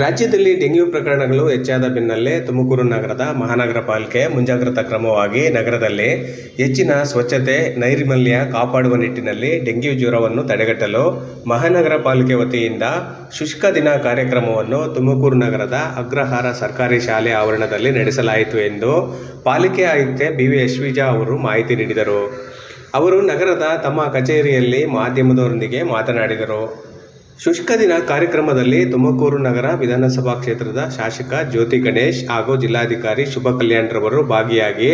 ರಾಜ್ಯದಲ್ಲಿ ಡೆಂಗ್ಯೂ ಪ್ರಕರಣಗಳು ಹೆಚ್ಚಾದ ಬೆನ್ನಲ್ಲೇ ತುಮಕೂರು ನಗರದ ಮಹಾನಗರ ಪಾಲಿಕೆ ಮುಂಜಾಗ್ರತಾ ಕ್ರಮವಾಗಿ ನಗರದಲ್ಲಿ ಹೆಚ್ಚಿನ ಸ್ವಚ್ಛತೆ, ನೈರ್ಮಲ್ಯ ಕಾಪಾಡುವ ನಿಟ್ಟಿನಲ್ಲಿ ಡೆಂಗ್ಯೂ ಜ್ವರವನ್ನು ತಡೆಗಟ್ಟಲು ಮಹಾನಗರ ಪಾಲಿಕೆ ವತಿಯಿಂದ ಶುಷ್ಕ ದಿನ ಕಾರ್ಯಕ್ರಮವನ್ನು ತುಮಕೂರು ನಗರದ ಅಗ್ರಹಾರ ಸರ್ಕಾರಿ ಶಾಲೆ ಆವರಣದಲ್ಲಿ ನಡೆಸಲಾಯಿತು ಎಂದು ಪಾಲಿಕೆ ಆಯುಕ್ತೆ ಬಿ ವಿ ಯಶ್ವಿಜಾ ಅವರು ಮಾಹಿತಿ ನೀಡಿದರು. ಅವರು ನಗರದ ತಮ್ಮ ಕಚೇರಿಯಲ್ಲಿ ಮಾಧ್ಯಮದವರೊಂದಿಗೆ ಮಾತನಾಡಿದರು. ಶುಷ್ಕ ದಿನ ಕಾರ್ಯಕ್ರಮದಲ್ಲಿ ತುಮಕೂರು ನಗರ ವಿಧಾನಸಭಾ ಕ್ಷೇತ್ರದ ಶಾಸಕ ಜ್ಯೋತಿ ಗಣೇಶ್ ಹಾಗೂ ಜಿಲ್ಲಾಧಿಕಾರಿ ಶುಭ ಕಲ್ಯಾಣ್ರವರು ಭಾಗಿಯಾಗಿ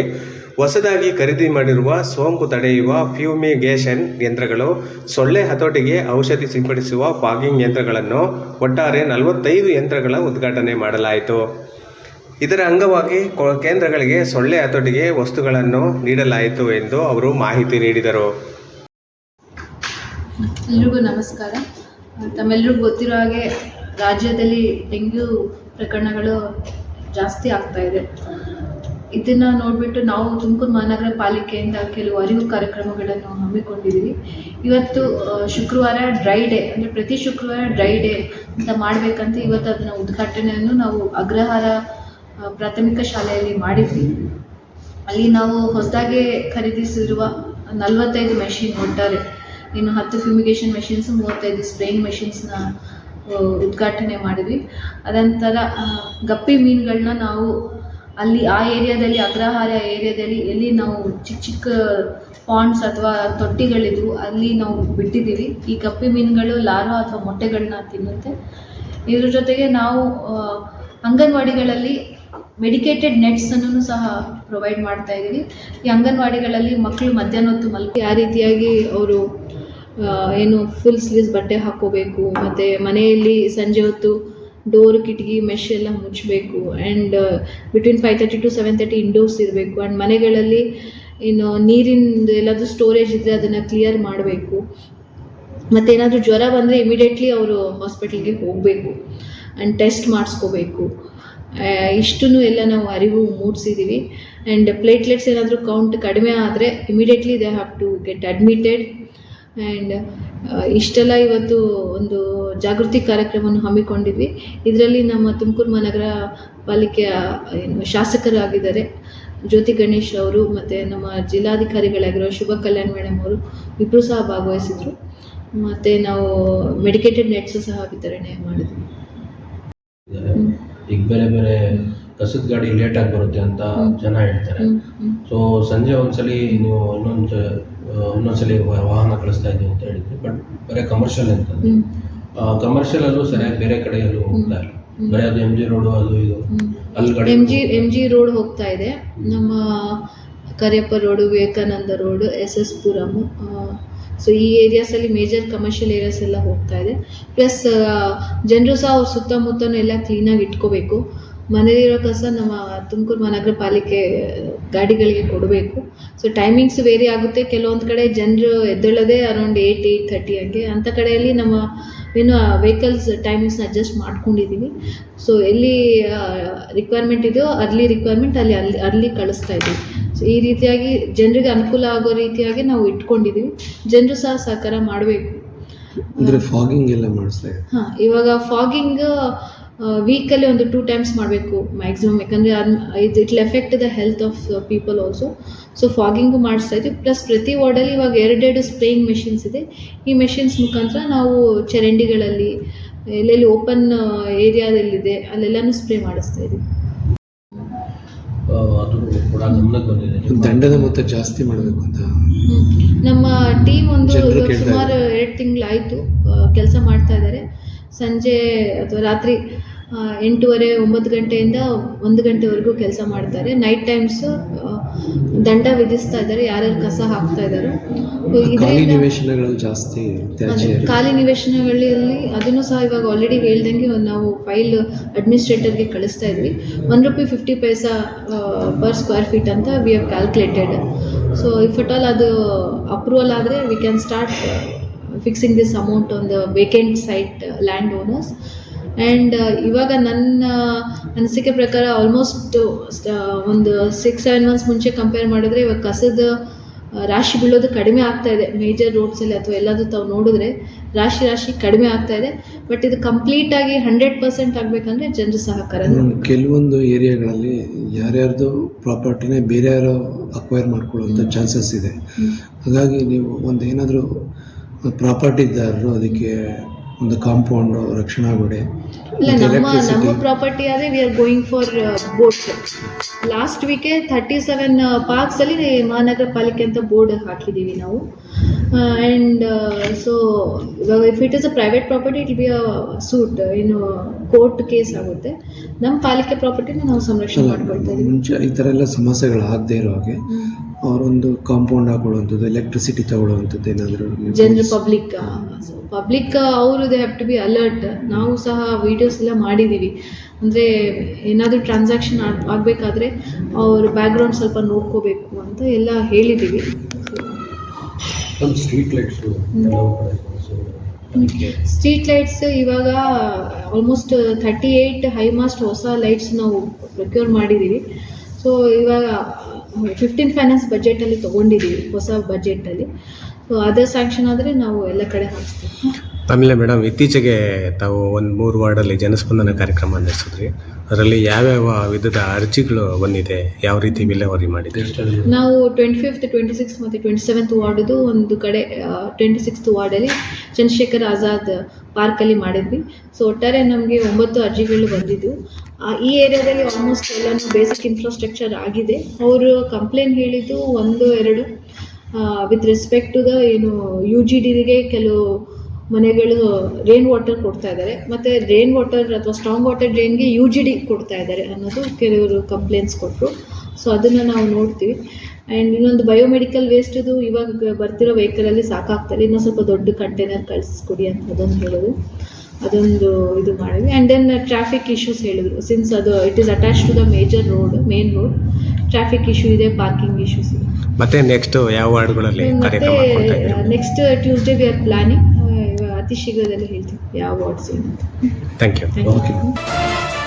ಹೊಸದಾಗಿ ಖರೀದಿ ಮಾಡಿರುವ ಸೋಂಕು ತಡೆಯುವ ಫ್ಯೂಮಿಗೇಷನ್ ಯಂತ್ರಗಳು, ಸೊಳ್ಳೆ ಹತೋಟಿಗೆ ಔಷಧಿ ಸಿಂಪಡಿಸುವ ಫಾಗಿಂಗ್ ಯಂತ್ರಗಳನ್ನು ಒಟ್ಟಾರೆ ನಲವತ್ತೈದು ಯಂತ್ರಗಳ ಉದ್ಘಾಟನೆ ಮಾಡಲಾಯಿತು. ಇದರ ಅಂಗವಾಗಿ ಕೇಂದ್ರಗಳಿಗೆ ಸೊಳ್ಳೆ ಹತೋಟಿಗೆ ವಸ್ತುಗಳನ್ನು ನೀಡಲಾಯಿತು ಎಂದು ಅವರು ಮಾಹಿತಿ ನೀಡಿದರು. ಎಲ್ರಿಗೂ ನಮಸ್ಕಾರ. ತಮ್ಮೆಲ್ರಿಗೂ ಗೊತ್ತಿರೋ ಹಾಗೆ ರಾಜ್ಯದಲ್ಲಿ ಡೆಂಗ್ಯೂ ಪ್ರಕರಣಗಳು ಜಾಸ್ತಿ ಆಗ್ತಾ ಇದೆ. ಇದನ್ನ ನೋಡಿಬಿಟ್ಟು ನಾವು ತುಮಕೂರು ಮಹಾನಗರ ಪಾಲಿಕೆಯಿಂದ ಕೆಲವು ಅರಿವು ಕಾರ್ಯಕ್ರಮಗಳನ್ನು ಹಮ್ಮಿಕೊಂಡಿದ್ದೀವಿ. ಇವತ್ತು ಶುಕ್ರವಾರ ಡ್ರೈ ಡೇ, ಅಂದರೆ ಪ್ರತಿ ಶುಕ್ರವಾರ ಡ್ರೈ ಡೇ ಅಂತ ಮಾಡಬೇಕಂತ ಇವತ್ತು ಅದನ್ನ ಉದ್ಘಾಟನೆಯನ್ನು ನಾವು ಅಗ್ರಹಾರ ಪ್ರಾಥಮಿಕ ಶಾಲೆಯಲ್ಲಿ ಮಾಡಿದ್ವಿ. ಅಲ್ಲಿ ನಾವು ಹೊಸದಾಗಿ ಖರೀದಿಸಿರುವ ನಲವತ್ತೈದು ಮೆಷಿನ್ ಒಟ್ಟಾರೆ ಇನ್ನು ಹತ್ತು ಫ್ಯೂಮಿಗೇಷನ್ ಮೆಷಿನ್ಸ್ ಮೂವತ್ತೈದು ಸ್ಪ್ರೇಯಿಂಗ್ ಮೆಷಿನ್ಸ್ನ ಉದ್ಘಾಟನೆ ಮಾಡಿದ್ವಿ. ಅದಂತರ ಗಪ್ಪಿ ಮೀನುಗಳನ್ನ ನಾವು ಅಲ್ಲಿ ಆ ಏರಿಯಾದಲ್ಲಿ, ಅಗ್ರಹಾರ ಏರಿಯಾದಲ್ಲಿ ಎಲ್ಲಿ ನಾವು ಚಿಕ್ಕ ಚಿಕ್ಕ ಪಾಂಡ್ಸ್ ಅಥವಾ ತೊಟ್ಟಿಗಳಿದ್ವು, ಅಲ್ಲಿ ನಾವು ಬಿಟ್ಟಿದ್ದೀವಿ. ಈ ಗಪ್ಪಿ ಮೀನುಗಳು ಲಾರ್ವಾ ಅಥವಾ ಮೊಟ್ಟೆಗಳನ್ನ ತಿನ್ನುತ್ತೆ. ಇದ್ರ ಜೊತೆಗೆ ನಾವು ಅಂಗನವಾಡಿಗಳಲ್ಲಿ ಮೆಡಿಕೇಟೆಡ್ ನೆಟ್ಸ್ ಅನ್ನು ಸಹ ಪ್ರೊವೈಡ್ ಮಾಡ್ತಾ ಇದ್ದೀವಿ. ಈ ಅಂಗನವಾಡಿಗಳಲ್ಲಿ ಮಕ್ಕಳು ಮಧ್ಯಾಹ್ನ ಹೊತ್ತು ಮಲ್ಕಿ ಆ ರೀತಿಯಾಗಿ ಅವರು ಏನು ಫುಲ್ ಸ್ಲೀವ್ಸ್ ಬಟ್ಟೆ ಹಾಕ್ಕೋಬೇಕು ಮತ್ತು ಮನೆಯಲ್ಲಿ ಸಂಜೆ ಹೊತ್ತು ಡೋರ್ ಕಿಟಕಿ ಮೆಶ್ ಎಲ್ಲ ಮುಚ್ಚಬೇಕು and between five thirty to seven thirty indoors ಇರಬೇಕು ಆ್ಯಂಡ್ ಮನೆಗಳಲ್ಲಿ ಇನ್ನು ನೀರಿಂದು ಎಲ್ಲಾದರೂ ಸ್ಟೋರೇಜ್ ಇದ್ದರೆ ಅದನ್ನು ಕ್ಲಿಯರ್ ಮಾಡಬೇಕು. ಮತ್ತೇನಾದರೂ ಜ್ವರ ಬಂದರೆ ಇಮಿಡಿಯೇಟ್ಲಿ ಅವರು ಹಾಸ್ಪಿಟಲ್ಗೆ ಹೋಗಬೇಕು ಆ್ಯಂಡ್ ಟೆಸ್ಟ್ ಮಾಡಿಸ್ಕೋಬೇಕು. ಇಷ್ಟನ್ನು ಎಲ್ಲ ನಾವು ಅರಿವು ಮೂಡಿಸಿದ್ದೀವಿ ಆ್ಯಂಡ್ ಪ್ಲೇಟ್ಲೆಟ್ಸ್ ಏನಾದರೂ ಕೌಂಟ್ ಕಡಿಮೆ ಆದರೆ immediately they have to get admitted and ಇಷ್ಟೆಲ್ಲ ಇವತ್ತು ಒಂದು ಜಾಗೃತಿ ಕಾರ್ಯಕ್ರಮವನ್ನು ಹಮ್ಮಿಕೊಂಡಿದ್ವಿ. ಇದರಲ್ಲಿ ನಮ್ಮ ತುಮಕೂರು ಮಹಾನಗರ ಪಾಲಿಕೆಯ ಏನು ಶಾಸಕರಾಗಿದ್ದಾರೆ. ಜ್ಯೋತಿ ಗಣೇಶ್ ಅವರು ಮತ್ತು ನಮ್ಮ ಜಿಲ್ಲಾಧಿಕಾರಿಗಳಾಗಿರೋ ಶುಭ ಕಲ್ಯಾಣ್ ಮೇಡಮ್ ಅವರು ಇಬ್ಬರು ಸಹ ಭಾಗವಹಿಸಿದ್ರು. ಮತ್ತು ನಾವು ಮೆಡಿಕೇಟೆಡ್ ನೆಟ್ಸು ಸಹ ವಿತರಣೆ ಮಾಡಿದ್ವಿ. ಈಗ ಬೇರೆ ಬೇರೆ ಕಸದ ಗಾಡಿ ಲೇಟಾಗಿ ಆಗಿ ಬರುತ್ತೆ ಅಂತ ಜನ ಹೇಳ್ತಾರೆ. ಸೊ ಸಂಜೆ ಒಂದ್ಸಲಿ ನೀವು ಇನ್ನೊಂದು ವಾ- ವಾಹನ ಕಳಿಸ್ತಾ ಇದ್ದೀವಿ ಅಂತ ಹೇಳಿದ್ರು. ಬಟ್ ಬರೀ ಕಮರ್ಷಿಯಲ್ ಅಂತ. ಕಮರ್ಷಿಯಲ್ ಅಲ್ಲೂ ಸರಿಯಾಗಿ ಬೇರೆ ಕಡೆ ಎಲ್ಲೂ ಹೋಗ್ತಾ ಇಲ್ಲ. ಬರೀ ಅದು ಎಂ ಜಿ ರೋಡು ಅದು ಇದು. ಅಲ್ಲಿ ಎಂ ಜಿ ಜಿ ರೋಡ್ ಹೋಗ್ತಾ ಇದೆ. ನಮ್ಮ Kariyappa road Vivekananda road S S Puram so ಈ ಏರಿಯಾಸಲ್ಲಿ ಮೇಜರ್ ಕಮರ್ಷಿಯಲ್ ಏರಿಯಾಸ್ ಎಲ್ಲ ಹೋಗ್ತಾ ಇದೆ. ಪ್ಲಸ್ ಜನರು ಸಹ ಅವ್ರ ಸುತ್ತಮುತ್ತನೂ ಎಲ್ಲ ಕ್ಲೀನಾಗಿ ಇಟ್ಕೋಬೇಕು. ಮನೆಯಲ್ಲಿರೋ ಕಸ ನಮ್ಮ ತುಮಕೂರು ಮಹಾನಗರ ಪಾಲಿಕೆ ಗಾಡಿಗಳಿಗೆ ಕೊಡಬೇಕು. ಸೊ ಟೈಮಿಂಗ್ಸ್ ವೇರಿ ಆಗುತ್ತೆ. ಕೆಲವೊಂದು ಕಡೆ ಜನರು ಎದ್ದೇಳೋದೆ ಅರೌಂಡ್ ಏಯ್ಟ್ ಏಯ್ಟ್ ಥರ್ಟಿ ಹಾಗೆ. ಅಂಥ ಕಡೆಯಲ್ಲಿ ನಮ್ಮ ಏನು ವೆಹಿಕಲ್ಸ್ ಟೈಮಿಂಗ್ಸ್ನ ಅಡ್ಜಸ್ಟ್ ಮಾಡ್ಕೊಂಡಿದ್ದೀವಿ ಸೊ ಎಲ್ಲಿ ರಿಕ್ವೈರ್ಮೆಂಟ್ ಇದೆಯೋ ಅರ್ಲಿ ರಿಕ್ವೈರ್ಮೆಂಟ್ ಅಲ್ಲಿ ಅಲ್ಲಿ ಅರ್ಲಿ ಕಳಿಸ್ತಾ ಇದ್ದೀವಿ. ಸೊ ಈ ರೀತಿಯಾಗಿ ಜನರಿಗೆ ಅನುಕೂಲ ಆಗೋ ರೀತಿಯಾಗಿ ನಾವು ಇಟ್ಕೊಂಡಿದ್ದೀವಿ ಜನರು ಸಹ ಸಹಕಾರ ಮಾಡಬೇಕು. ಅಂದರೆ ಫಾಗಿಂಗ್ ಎಲ್ಲ ಮಾಡಿಸ್ತಾ ಹಾಂ ಇವಾಗ ಫಾಗಿಂಗ್ ವೀಕಲ್ಲಿ ಒಂದು ಟೂ ಟೈಮ್ಸ್ ಮಾಡಬೇಕು ಮ್ಯಾಕ್ಸಿಮಮ್ ಯಾಕಂದರೆ ಇದು it effect the health of people also so fogging ಮಾಡಿಸ್ತಾ ಇದ್ವಿ. ಪ್ಲಸ್ ಪ್ರತಿ ವಾರ್ಡಲ್ಲಿ ಇವಾಗ ಎರಡೆರಡು ಸ್ಪ್ರೇಯಿಂಗ್ ಮೆಷಿನ್ಸ್ ಇದೆ. ಈ ಮೆಷಿನ್ಸ್ ಮುಖಾಂತರ ನಾವು ಚರಂಡಿಗಳಲ್ಲಿ ಎಲ್ಲೆಲ್ಲಿ ಓಪನ್ ಏರಿಯಾದಲ್ಲಿದೆ ಅಲ್ಲೆಲ್ಲನೂ ಸ್ಪ್ರೇ ಮಾಡಿಸ್ತಾ ಇದ್ವಿ. ಅದು ದಂಡದ ಮೊತ್ತ ಜಾಸ್ತಿ ಮಾಡಬೇಕು ಅಂತ ನಮ್ಮ ಟೀಮ್ ಒಂದು ಸುಮಾರು ಎರಡು ತಿಂಗಳಾಯಿತು ಕೆಲಸ ಮಾಡ್ತಾ ಇದ್ದಾರೆ. ಸಂಜೆ ಅಥವಾ ರಾತ್ರಿ ಎಂಟೂವರೆ ಒಂಬತ್ತು ಗಂಟೆಯಿಂದ ಒಂದು ಗಂಟೆವರೆಗೂ ಕೆಲಸ ಮಾಡ್ತಾರೆ. ನೈಟ್ ಟೈಮ್ಸ್ ದಂಡ ವಿಧಿಸ್ತಾ ಇದ್ದಾರೆ. ಯಾರ್ಯಾರು ಕಸ ಹಾಕ್ತಾ ಇದ್ದಾರೋ. ಜಾಸ್ತಿ ಖಾಲಿ ನಿವೇಶನಗಳಲ್ಲಿ ಅದನ್ನು ಸಹ ಇವಾಗ ಆಲ್ರೆಡಿ ಹೇಳ್ದಂಗೆ ನಾವು ಫೈಲ್ ಅಡ್ಮಿನಿಸ್ಟ್ರೇಟರ್ಗೆ ಕಳಿಸ್ತಾ ಇದ್ವಿ. One rupee fifty paisa per square feet ಅಂತ we have calculated so if at all ಅದು ಅಪ್ರೂವಲ್ ಆದರೆ we can start fixing this amount on the vacant site land owners and ಇವಾಗ ನನ್ನ ಅನಿಸಿಕೆ ಪ್ರಕಾರ ಆಲ್ಮೋಸ್ಟ್ ಒಂದು ಸಿಕ್ಸ್ ಸೆವೆನ್ ಮಂತ್ಸ್ ಮುಂಚೆ compare ಮಾಡಿದ್ರೆ ಇವಾಗ ಕಸದ ರಾಶಿ ಬೀಳೋದು ಕಡಿಮೆ ಆಗ್ತಾ ಇದೆ. ಮೇಜರ್ ರೋಡ್ಸಲ್ಲಿ ಅಥವಾ ಎಲ್ಲಾದರೂ ತಾವು ನೋಡಿದ್ರೆ ರಾಶಿ ರಾಶಿ ಕಡಿಮೆ ಆಗ್ತಾ ಇದೆ. ಬಟ್ ಇದು ಕಂಪ್ಲೀಟಾಗಿ ಹಂಡ್ರೆಡ್ ಪರ್ಸೆಂಟ್ ಆಗಬೇಕಂದ್ರೆ ಜನರ ಸಹಕಾರ. ಕೆಲವೊಂದು ಏರಿಯಾಗಳಲ್ಲಿ ಯಾರ್ಯಾರ್ದು ಪ್ರಾಪರ್ಟಿನೇ ಬೇರೆ ಯಾರೋ ಅಕ್ವೈರ್ ಮಾಡ್ಕೊಳ್ಳುವಂಥ ಚಾನ್ಸಸ್ ಇದೆ. ಹಾಗಾಗಿ ನೀವು ಒಂದು ಏನಾದರೂ ಪ್ರಾಪರ್ಟಿದಾರರು ಅದಕ್ಕೆ ಒಂದು ಕಾಂಪೌಂಡ್ ರಕ್ಷಣಾ ಗೋಡೆ ಇಲ್ಲ ನಮ್ಮ ನಮ್ಮ. ಪ್ರಾಪರ್ಟಿ ಆದರೆ we are going for boat last ವೀಕೆ thirty seven ಪಾರ್ಕ್ಸಲ್ಲಿ ಮಹಾನಗರ ಪಾಲಿಕೆ ಅಂತ ಬೋರ್ಡ್ ಹಾಕಿದ್ದೀವಿ ನಾವು. ಆ್ಯಂಡ್ ಸೊ ಇವಾಗ if it is a private property it be a suit ಏನು ಕೋರ್ಟ್ ಕೇಸ್ ಆಗುತ್ತೆ. ನಮ್ಮ ಪಾಲಿಕೆ ಪ್ರಾಪರ್ಟಿನ ನಾವು ಸಂರಕ್ಷಣೆ ಅಲ್ಲ, ಮಾಡ್ಕೊಳ್ತಾ ಇದ್ದೀವಿ ಮುಂಚೆ ಈ ಥರ ಎಲ್ಲ ಸಮಸ್ಯೆಗಳು ಆಗದೆ ಇರೋ ಹಾಗೆ ಅವರೊಂದು ಕಾಂಪೌಂಡ್ ಹಾಕೊಳ್ಳುವಂಥದ್ದು ಎಲೆಕ್ಟ್ರಿಸಿಟಿ ತಗೊಳ್ಳುವಂಥದ್ದು ಏನಾದರೂ ಜನರು ಪಬ್ಲಿಕ್ ಪಬ್ಲಿಕ್ ಅವರು they have to be alert ನಾವು ಸಹ ವೀಡಿಯೋಸ್ ಎಲ್ಲ ಮಾಡಿದ್ದೀವಿ ಅಂದರೆ ಏನಾದರೂ ಟ್ರಾನ್ಸಾಕ್ಷನ್ ಆಗಬೇಕಾದ್ರೆ ಅವ್ರ ಬ್ಯಾಕ್ಗ್ರೌಂಡ್ ಸ್ವಲ್ಪ ನೋಡ್ಕೋಬೇಕು ಅಂತ ಎಲ್ಲ ಹೇಳಿದ್ದೀವಿ ಲೈಟ್ಸು ಸ್ಟ್ರೀಟ್ ಲೈಟ್ಸ್ ಇವಾಗ almost thirty eight high mast ಹೊಸ ಲೈಟ್ಸ್ ನಾವು ಪ್ರೊಕ್ಯೂರ್ ಮಾಡಿದ್ದೀವಿ ಸೊ ಇವಾಗ ಫಿಫ್ಟೀನ್ ಫೈನಾನ್ಸ್ ಬಜೆಟಲ್ಲಿ ತೊಗೊಂಡಿದ್ದೀವಿ ಹೊಸ ಬಜೆಟಲ್ಲಿ ಸೊ ಅದೇ ಸ್ಯಾಂಕ್ಷನ್ ಆದರೆ ನಾವು ಎಲ್ಲ ಕಡೆ ಹಾಕ್ಸ್ತೀವಿ. ಆಮೇಲೆ ಮೇಡಮ್ ಇತ್ತೀಚೆಗೆ ತಾವು ಒಂದು ಮೂರು ವಾರ್ಡಲ್ಲಿ ಜನಸ್ಪಂದನ ಕಾರ್ಯಕ್ರಮ ನಡೆಸಿದ್ರಿ. ಅದರಲ್ಲಿ ಯಾವ್ಯಾವ ವಿಧದ ಅರ್ಜಿಗಳು ಬಂದಿದೆ? ಯಾವ ರೀತಿ ವಿಲೇವಾರಿ ಮಾಡಿದೆ ನಾವು ಟ್ವೆಂಟಿ ಫಿಫ್ತ್ ಟ್ವೆಂಟಿ ಸಿಕ್ಸ್ ಮತ್ತು ಟ್ವೆಂಟಿ ಸೆವೆಂತ್ ವಾರ್ಡ್ದು ಒಂದು ಕಡೆ ಟ್ವೆಂಟಿ ಸಿಕ್ಸ್ತ್ ವಾರ್ಡಲ್ಲಿ ಚಂದ್ರಶೇಖರ್ ಆಜಾದ್ ಪಾರ್ಕಲ್ಲಿ ಮಾಡಿದ್ವಿ. ಸೊ ಒಟ್ಟಾರೆ ನಮಗೆ ಒಂಬತ್ತು ಅರ್ಜಿಗಳು ಬಂದಿದ್ದು ಈ ಏರಿಯಾದಲ್ಲಿ ಆಲ್ಮೋಸ್ಟ್ ಎಲ್ಲನೂ ಬೇಸಿಕ್ ಇನ್ಫ್ರಾಸ್ಟ್ರಕ್ಚರ್ ಆಗಿದೆ. ಅವರು ಕಂಪ್ಲೇಂಟ್ ಹೇಳಿದ್ದು ಒಂದು, ಎರಡು. ವಿತ್ ರೆಸ್ಪೆಕ್ಟ್ ಟು ದ ಏನು ಯು ಜಿ ಡಿಗೆ ಕೆಲವು ಮನೆಗಳು ರೇನ್ ವಾಟರ್ ಕೊಡ್ತಾ ಇದ್ದಾರೆ ಮತ್ತು ರೇನ್ ವಾಟರ್ ಅಥವಾ ಸ್ಟ್ರಾಂಗ್ ವಾಟರ್ ಡ್ರೈನ್ಗೆ ಯು ಜಿ ಡಿ ಕೊಡ್ತಾ ಇದ್ದಾರೆ ಅನ್ನೋದು ಕೆಲವರು ಕಂಪ್ಲೇಂಟ್ಸ್ ಕೊಟ್ಟರು ಸೊ ಅದನ್ನು ನಾವು ನೋಡ್ತೀವಿ. ಆ್ಯಂಡ್ ಇನ್ನೊಂದು ಬಯೋಮೆಡಿಕಲ್ ವೇಸ್ಟದು ಇವಾಗ ಬರ್ತಿರೋ ವೆಹಿಕಲಲ್ಲಿ ಸಾಕಾಗ್ತಾರೆ ಇನ್ನೂ ಸ್ವಲ್ಪ ದೊಡ್ಡ ಕಂಟೈನರ್ ಕಳಿಸ್ಕೊಡಿ ಅಂತ ಅದೊಂದು ಹೇಳೋದು ಅದೊಂದು ಇದು ಮಾಡಿದ್ವಿ. ಆ್ಯಂಡ್ ದೆನ್ ಟ್ರಾಫಿಕ್ ಇಶ್ಯೂಸ್ ಹೇಳಿದ್ರು. ಸಿನ್ಸ್ ಅದು it is attach to the major road main road traffic issue ಇದೆ ಪಾರ್ಕಿಂಗ್ ಇಶ್ಯೂಸ್ ಇದೆ. ಮತ್ತೆ ನೆಕ್ಸ್ಟ್ ಯಾವ ವಾರ್ಡ್ಗಳಲ್ಲಿ ಮತ್ತೆ next Tuesday we are planning ಅತಿ ಶೀಘ್ರದಲ್ಲಿ ಹೇಳ್ತೀವಿ ಯಾವ ವಾರ್ಡ್ಸ್ ಏನು thank you thank okay you